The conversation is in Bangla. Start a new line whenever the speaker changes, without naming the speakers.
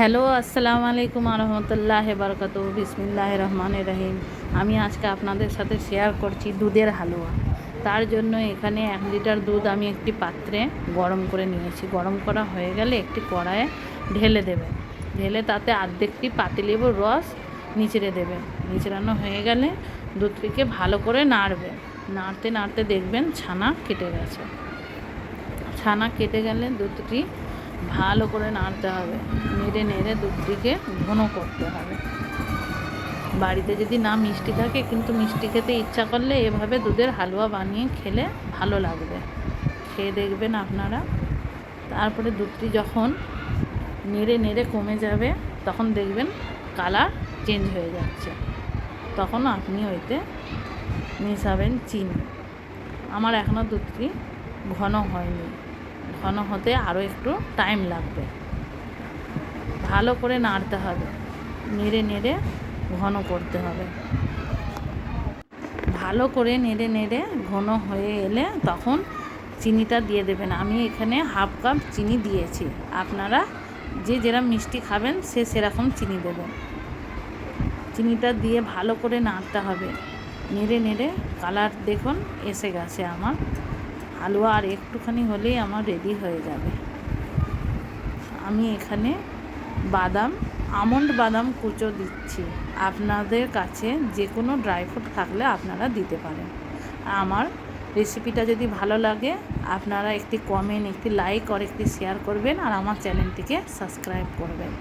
হ্যালো, আসসালামু আলাইকুম আরহামতুল্লাহ বারকাত বিসমিল্লাহ রহমান রহিম। আমি আজকে আপনাদের সাথে শেয়ার করছি দুধের হালুয়া। তার জন্য এখানে এক লিটার দুধ আমি একটি পাত্রে গরম করে নিয়েছি। গরম করা হয়ে গেলে একটি কড়াইয়ে ঢেলে দেবে। ঢেলে তাতে আর্ধেকটি পাতিলেবুর রস নিচড়ে দেবে। নিচড়ানো হয়ে গেলে দুধটিকে ভালো করে নাড়বে। নাড়তে নাড়তে দেখবেন ছানা কেটে গেছে। ছানা কেটে গেলে দুধটি ভালো করে নাড়তে হবে। নেড়ে নেড়ে দুধটিকে ঘন করতে হবে। বাড়িতে যদি না মিষ্টি থাকে, কিন্তু মিষ্টি খেতে ইচ্ছা করলে এভাবে দুধের হালুয়া বানিয়ে খেলে ভালো লাগবে। খেয়ে দেখবেন আপনারা। তারপরে দুধটি যখন নেড়ে নেড়ে কমে যাবে, তখন দেখবেন কালার চেঞ্জ হয়ে যাচ্ছে। তখন আপনি ওইতে মিশাবেন চিনি। আমার এখনও দুধটি ঘন হয়নি। ঘন হতে আরও একটু টাইম লাগবে। ভালো করে নাড়তে হবে। নেড়ে নেড়ে ঘন করতে হবে। ভালো করে নেড়ে নেড়ে ঘন হয়ে এলে তখন চিনিটা দিয়ে দেবেন। আমি এখানে হাফ কাপ চিনি দিয়েছি। আপনারা যে যেরকম মিষ্টি খাবেন সে সেরকম চিনি দেবেন। চিনিটা দিয়ে ভালো করে নাড়তে হবে। নেড়ে নেড়ে কালার দেখুন, এসে গেছে আমার। হালুয়া আর একটুখানি হলেই আমার রেডি হয়ে যাবে। আমি এখানে বাদাম, আমন্ড বাদাম কুচো দিচ্ছি। আপনাদের কাছে যে কোনো ড্রাই ফ্রুট থাকলে আপনারা দিতে পারেন। আমার রেসিপিটা যদি ভালো লাগে, আপনারা একটি কমেন্ট একটি লাইক আর একটি শেয়ার করবেন, আর আমার চ্যানেলটিকে সাবস্ক্রাইব করবেন।